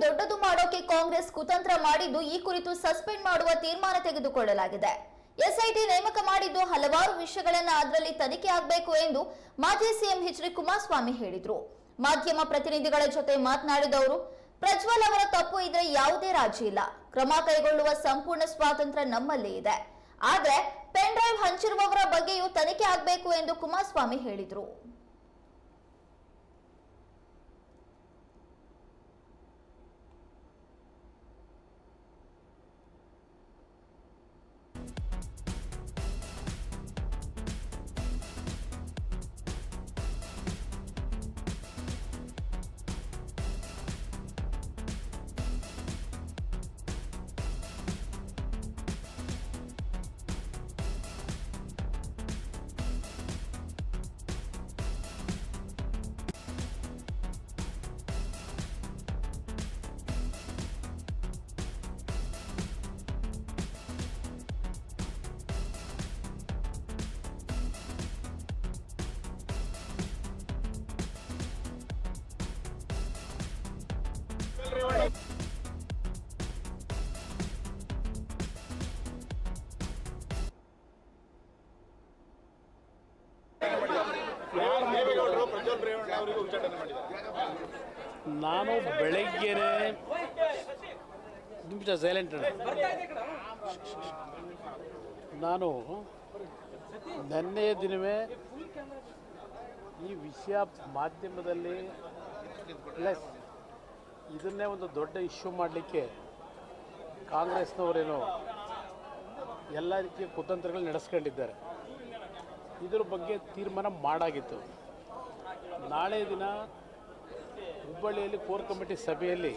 ದೊಡ್ಡದು ಮಾಡೋಕೆ ಕಾಂಗ್ರೆಸ್ ಕುತಂತ್ರ ಮಾಡಿದ್ದು ಈ ಕುರಿತು ಸಸ್ಪೆಂಡ್ ಮಾಡುವ ತೀರ್ಮಾನ ತೆಗೆದುಕೊಳ್ಳಲಾಗಿದೆ. ಎಸ್ಐಟಿ ನೇಮಕ ಮಾಡಿದ್ದು ಹಲವಾರು ವಿಷಯಗಳನ್ನ ಅದರಲ್ಲಿ ತನಿಖೆ ಆಗಬೇಕು ಎಂದು ಮಾಜಿ ಸಿಎಂ ಎಚ್ ಡಿ ಕುಮಾರಸ್ವಾಮಿ ಹೇಳಿದ್ರು. ಮಾಧ್ಯಮ ಪ್ರತಿನಿಧಿಗಳ ಜೊತೆ ಮಾತನಾಡಿದವರು, ಪ್ರಜ್ವಲ್ ಅವರ ತಪ್ಪು ಇದ್ರೆ ಯಾವುದೇ ರಾಜಿ ಇಲ್ಲ. ಕ್ರಮ ಕೈಗೊಳ್ಳುವ ಸಂಪೂರ್ಣ ಸ್ವಾತಂತ್ರ್ಯ ನಮ್ಮಲ್ಲಿ ಇದೆ. ಆದ್ರೆ, ಪೆನ್ ಡ್ರೈವ್ ಹಂಚಿರುವವರ ಬಗ್ಗೆಯೂ ತನಿಖೆ ಆಗಬೇಕು ಎಂದು ಕುಮಾರಸ್ವಾಮಿ ಹೇಳಿದ್ರು. ನಾನು ಬೆಳಗ್ಗೆನೆ ನಿಮಿಷ ಸೈಲೆಂಟ್ ನಾನು ನೆನ್ನೆಯ ದಿನವೇ ಈ ವಿಷಯ ಮಾಧ್ಯಮದಲ್ಲಿ ಪ್ಲಸ್ ಇದನ್ನೇ ಒಂದು ದೊಡ್ಡ ಇಶ್ಯೂ ಮಾಡಲಿಕ್ಕೆ ಕಾಂಗ್ರೆಸ್ನವರೇನು ಎಲ್ಲ ರೀತಿಯ ಕುತಂತ್ರಗಳು ನಡೆಸ್ಕೊಂಡಿದ್ದಾರೆ. ಇದ್ರ ಬಗ್ಗೆ ತೀರ್ಮಾನ ಮಾಡಾಗಿತ್ತು. ನಾಳೆ ದಿನ ಹುಬ್ಬಳ್ಳಿಯಲ್ಲಿ ಕೋರ್ ಕಮಿಟಿ ಸಭೆಯಲ್ಲಿ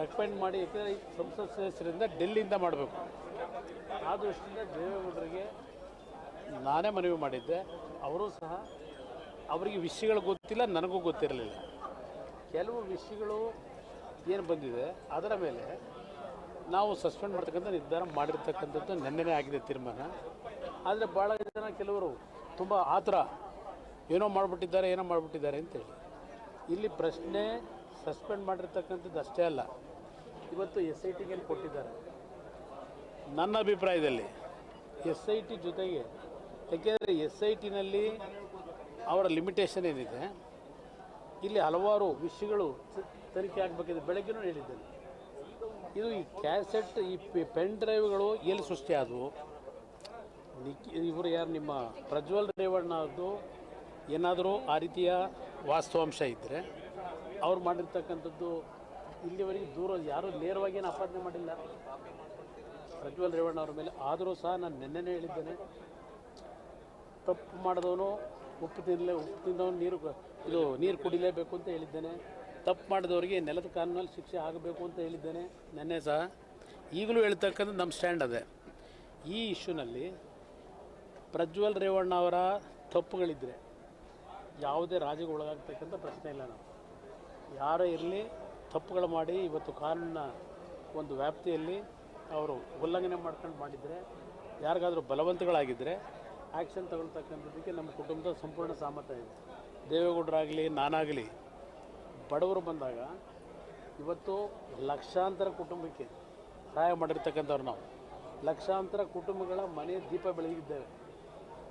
ರೆಕಮೆಂಡ್ ಮಾಡಿ ಯಾಕೆಂದರೆ ಸಂಸತ್ ಸದಸ್ಯರಿಂದ ಡೆಲ್ಲಿಯಿಂದ ಮಾಡಬೇಕು. ಆ ದೃಷ್ಟಿಯಿಂದ ದೇವೇಗೌಡರಿಗೆ ನಾನೇ ಮನವಿ ಮಾಡಿದ್ದೆ. ಅವರು ಸಹ ಅವರಿಗೆ ವಿಷಯಗಳು ಗೊತ್ತಿಲ್ಲ, ನನಗೂ ಗೊತ್ತಿರಲಿಲ್ಲ. ಕೆಲವು ವಿಷಯಗಳು ಏನು ಬಂದಿದೆ, ಅದರ ಮೇಲೆ ನಾವು ಸಸ್ಪೆಂಡ್ ಮಾಡ್ತಕ್ಕಂಥ ನಿರ್ಧಾರ ಮಾಡಿರ್ತಕ್ಕಂಥದ್ದು ನೆನ್ನೆನೇ ಆಗಿದೆ ತೀರ್ಮಾನ. ಆದರೆ ಭಾಳ ಜನ ಕೆಲವರು ತುಂಬ ಆತರ ಏನೋ ಮಾಡಿಬಿಟ್ಟಿದ್ದಾರೆ ಏನೋ ಮಾಡಿಬಿಟ್ಟಿದ್ದಾರೆ ಅಂತೇಳಿ. ಇಲ್ಲಿ ಪ್ರಶ್ನೆ ಸಸ್ಪೆಂಡ್ ಮಾಡಿರ್ತಕ್ಕಂಥದ್ದು ಅಷ್ಟೇ ಅಲ್ಲ. ಇವತ್ತು ಎಸ್ ಐ ಟಿಗೆ ಕೊಟ್ಟಿದ್ದಾರೆ. ನನ್ನ ಅಭಿಪ್ರಾಯದಲ್ಲಿ ಎಸ್ ಐ ಟಿ ಜೊತೆಗೆ, ಯಾಕೆಂದರೆ ಎಸ್ ಐ ಟಿನಲ್ಲಿ ಅವರ ಲಿಮಿಟೇಷನ್ ಏನಿದೆ, ಇಲ್ಲಿ ಹಲವಾರು ವಿಷಯಗಳು ತನಿಖೆ ಆಗಬೇಕಿದೆ. ಬೆಳಗ್ಗೆನೂ ಹೇಳಿದ್ದೇನೆ. ಇದು ಈ ಕ್ಯಾಸೆಟ್, ಈ ಪೆನ್ ಡ್ರೈವ್ಗಳು ಎಲ್ಲಿ ಸೃಷ್ಟಿಯಾದವು ನಿಖಿ, ಇವರು ಯಾರು? ನಿಮ್ಮ ಪ್ರಜ್ವಲ್ ರೇವಣ್ಣ ಅವ್ರದ್ದು ಏನಾದರೂ ಆ ರೀತಿಯ ವಾಸ್ತವಾಂಶ ಇದ್ದರೆ ಅವ್ರು ಮಾಡಿರ್ತಕ್ಕಂಥದ್ದು ಇಲ್ಲಿವರೆಗೆ ದೂರ, ಯಾರೂ ನೇರವಾಗಿ ಏನು ಆಪಾದನೆ ಮಾಡಿಲ್ಲ. ಪ್ರಜ್ವಲ್ ರೇವಣ್ಣ ಅವ್ರ ಮೇಲೆ ಆದರೂ ಸಹ ನಾನು ನಿನ್ನೆನೇ ಹೇಳಿದ್ದೇನೆ. ತಪ್ಪು ಮಾಡಿದವನು ಉಪ್ಪು ತಿನ್ನಲೇ ಉಪ್ಪು ತಿಂದವನು ನೀರು ಇದು ನೀರು ಕುಡಿಲೇಬೇಕು ಅಂತ ಹೇಳಿದ್ದೇನೆ. ತಪ್ಪು ಮಾಡಿದವರಿಗೆ ನೆಲದ ಕಾನೂನಲ್ಲಿ ಶಿಕ್ಷೆ ಆಗಬೇಕು ಅಂತ ಹೇಳಿದ್ದೇನೆ. ನೆನ್ನೆ ಸಹ ಈಗಲೂ ಹೇಳ್ತಕ್ಕಂಥ ನಮ್ಮ ಸ್ಟ್ಯಾಂಡ್ ಅದೇ. ಈ ಇಶ್ಯೂನಲ್ಲಿ ಪ್ರಜ್ವಲ್ ರೇವಣ್ಣ ಅವರ ತಪ್ಪುಗಳಿದ್ದರೆ ಯಾವುದೇ ರಾಜಿಗೆ ಒಳಗಾಗ್ತಕ್ಕಂಥ ಪ್ರಶ್ನೆ ಇಲ್ಲ ನಾವು. ಯಾರೇ ಇರಲಿ, ತಪ್ಪುಗಳು ಮಾಡಿ, ಇವತ್ತು ಕಾನೂನಿನ ಒಂದು ವ್ಯಾಪ್ತಿಯಲ್ಲಿ ಅವರು ಉಲ್ಲಂಘನೆ ಮಾಡ್ಕೊಂಡು ಮಾಡಿದರೆ, ಯಾರಿಗಾದರೂ ಬಲವಂತಗಳಾಗಿದ್ದರೆ ಆ್ಯಕ್ಷನ್ ತಗೊಳ್ತಕ್ಕಂಥದ್ದಕ್ಕೆ ನಮ್ಮ ಕುಟುಂಬದ ಸಂಪೂರ್ಣ ಸಾಮರ್ಥ್ಯ ಇದೆ. ದೇವೇಗೌಡರಾಗಲಿ, ನಾನಾಗಲಿ, ಬಡವರು ಬಂದಾಗ ಇವತ್ತು ಲಕ್ಷಾಂತರ ಕುಟುಂಬಕ್ಕೆ ಸಹಾಯ ಮಾಡಿರ್ತಕ್ಕಂಥವ್ರು ನಾವು. ಲಕ್ಷಾಂತರ ಕುಟುಂಬಗಳ ಮನೆ ದೀಪ ಬೆಳಗಿದ್ದೇವೆ.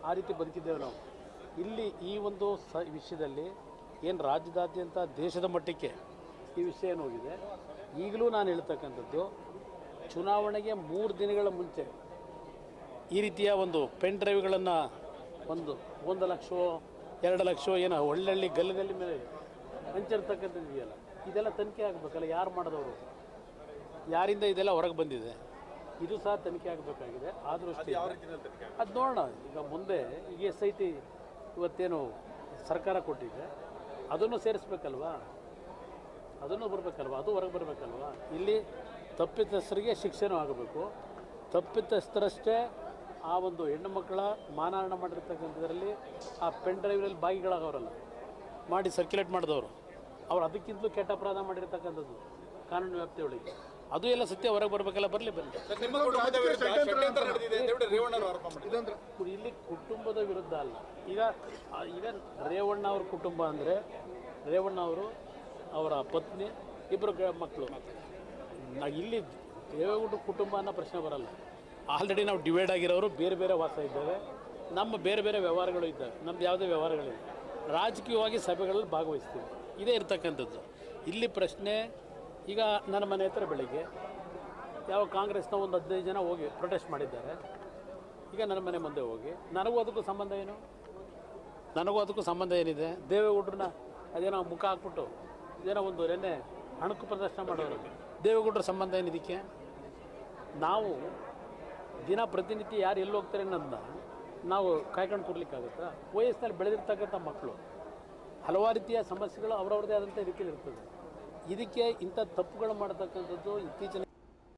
ಆ ರೀತಿ ಬದುಕಿದ್ದೇವೆ ನಾವು. ಇಲ್ಲಿ ಈ ಒಂದು ಸ ವಿಷಯದಲ್ಲಿ ಏನು ರಾಜ್ಯದಾದ್ಯಂತ ದೇಶದ ಮಟ್ಟಕ್ಕೆ ಈ ವಿಷಯ ಏನು ಹೋಗಿದೆ? ಈಗಲೂ ನಾನು ಹೇಳ್ತಕ್ಕಂಥದ್ದು ಚುನಾವಣೆಗೆ ಮೂರು ದಿನಗಳ ಮುಂಚೆ ಈ ರೀತಿಯ ಒಂದು ಪೆನ್ ಡ್ರೈವ್ಗಳನ್ನು ಒಂದು ಒಂದು ಲಕ್ಷವೋ ಎರಡು ಲಕ್ಷವೋ ಏನೋ ಒಳ್ಳೊಳ್ಳೆ ಗಲ್ಲಿ ಗಲ್ಲಿ ಮೇಲೆ ಹಂಚಿರ್ತಕ್ಕಂಥದ್ದು ಇದೆಯಲ್ಲ ಇದೆಲ್ಲ ತನಿಖೆ ಆಗಬೇಕಲ್ಲ ಯಾರು ಮಾಡಿದವರು? ಯಾರಿಂದ ಇದೆಲ್ಲ ಹೊರಗೆ ಬಂದಿದೆ? ಇದು ಸಹ ತನಿಖೆ ಆಗಬೇಕಾಗಿದೆ ಆ ದೃಷ್ಟಿ ಅದು ನೋಡೋಣ ಈಗ ಮುಂದೆ ಈಗ ಎಸ್ ಐ ಟಿ ಇವತ್ತೇನು ಸರ್ಕಾರ ಕೊಟ್ಟಿದೆ, ಅದನ್ನು ಸೇರಿಸ್ಬೇಕಲ್ವಾ? ಅದನ್ನು ಬರಬೇಕಲ್ವಾ? ಅದು ಹೊರಗೆ ಬರಬೇಕಲ್ವಾ? ಇಲ್ಲಿ ತಪ್ಪಿತಸ್ಥರಿಗೆ ಶಿಕ್ಷೆನೂ ಆಗಬೇಕು. ತಪ್ಪಿತಸ್ಥರಷ್ಟೇ ಆ ಒಂದು ಹೆಣ್ಣು ಮಕ್ಕಳ ಮಾನಹರಣ ಮಾಡಿರ್ತಕ್ಕಂಥದ್ರಲ್ಲಿ ಆ ಪೆನ್ ಡ್ರೈವ್ನಲ್ಲಿ ಭಾಗಿಗಳಾಗವರಲ್ಲ ಮಾಡಿ ಸರ್ಕ್ಯುಲೇಟ್ ಮಾಡಿದವರು. ಅವ್ರು ಅದಕ್ಕಿಂತಲೂ ಕೆಟ್ಟ ಅಪರಾಧ ಮಾಡಿರ್ತಕ್ಕಂಥದ್ದು, ಕಾನೂನು ವ್ಯಾಪ್ತಿಯೊಳಗೆ. ಅದು ಎಲ್ಲ ಸತ್ಯ ಹೊರಗೆ ಬರಬೇಕಲ್ಲ ಬರಲಿ ಮಾಡಿದ್ದಾರೆ. ಇಲ್ಲಿ ಕುಟುಂಬದ ವಿರುದ್ಧ ಅಲ್ಲ. ಈಗ ಈಗ ರೇವಣ್ಣ ಅವ್ರ ಕುಟುಂಬ ಅಂದರೆ ರೇವಣ್ಣ ಅವರು ಅವರ ಪತ್ನಿ ಇಬ್ಬರು ಗ ಮಕ್ಕಳು ನಾ ಇಲ್ಲಿ ದೇವೇಗೌಡ ಕುಟುಂಬ ಅನ್ನೋ ಪ್ರಶ್ನೆ ಬರಲ್ಲ. ಆಲ್ರೆಡಿ ನಾವು ಡಿವೈಡ್ ಆಗಿರೋರು ಬೇರೆ ಬೇರೆ ವಾಸ ಇದ್ದೇವೆ. ನಮ್ಮ ಬೇರೆ ಬೇರೆ ವ್ಯವಹಾರಗಳು ಇದ್ದಾವೆ. ನಮ್ದು ಯಾವುದೇ ವ್ಯವಹಾರಗಳಿಲ್ಲ. ರಾಜಕೀಯವಾಗಿ ಸಭೆಗಳಲ್ಲಿ ಭಾಗವಹಿಸ್ತೀವಿ. ಇದೇ ಇರ್ತಕ್ಕಂಥದ್ದು. ಇಲ್ಲಿ ಪ್ರಶ್ನೆ ಈಗ ನನ್ನ ಮನೆ ಹತ್ರ ಬೆಳಿಗ್ಗೆ ಯಾವ ಕಾಂಗ್ರೆಸ್ನ ಒಂದು ಹದಿನೈದು ಜನ ಹೋಗಿ ಪ್ರೊಟೆಸ್ಟ್ ಮಾಡಿದ್ದಾರೆ. ಈಗ ನನ್ನ ಮನೆ ಮುಂದೆ ಹೋಗಿ. ನನಗೂ ಅದಕ್ಕೂ ಸಂಬಂಧ ಏನು? ನನಗೂ ಅದಕ್ಕೂ ಸಂಬಂಧ ಏನಿದೆ? ದೇವೇಗೌಡ್ರನ್ನ ಅದೇನೋ ಮುಖ ಹಾಕ್ಬಿಟ್ಟು ಏನೋ ಒಂದು ನೆನ್ನೆ ಅಣಕು ಪ್ರದರ್ಶನ ಮಾಡೋರು. ದೇವೇಗೌಡ್ರ ಸಂಬಂಧ ಏನಿದಕ್ಕೆ ನಾವು ದಿನ ಪ್ರತಿನಿತ್ಯ ಯಾರು ಎಲ್ಲಿ ಹೋಗ್ತಾರೆ ಅನ್ನೋದನ್ನ ನಾವು ಕಾಯ್ಕೊಂಡು ಕೊಡ್ಲಿಕ್ಕಾಗುತ್ತಾ ವಯಸ್ಸಿನಲ್ಲಿ ಬೆಳೆದಿರ್ತಕ್ಕಂಥ ಮಕ್ಕಳು ಹಲವಾರು ರೀತಿಯ ಸಮಸ್ಯೆಗಳು ಅವರವ್ರದ್ದೇ ಆದಂಥ ರೀತಿಯಲ್ಲಿ ಇರ್ತದೆ. ಇದಕ್ಕೆ ಇಂಥ ತಪ್ಪುಗಳು ಮಾಡತಕ್ಕಂಥದ್ದು ಇತ್ತೀಚಿನ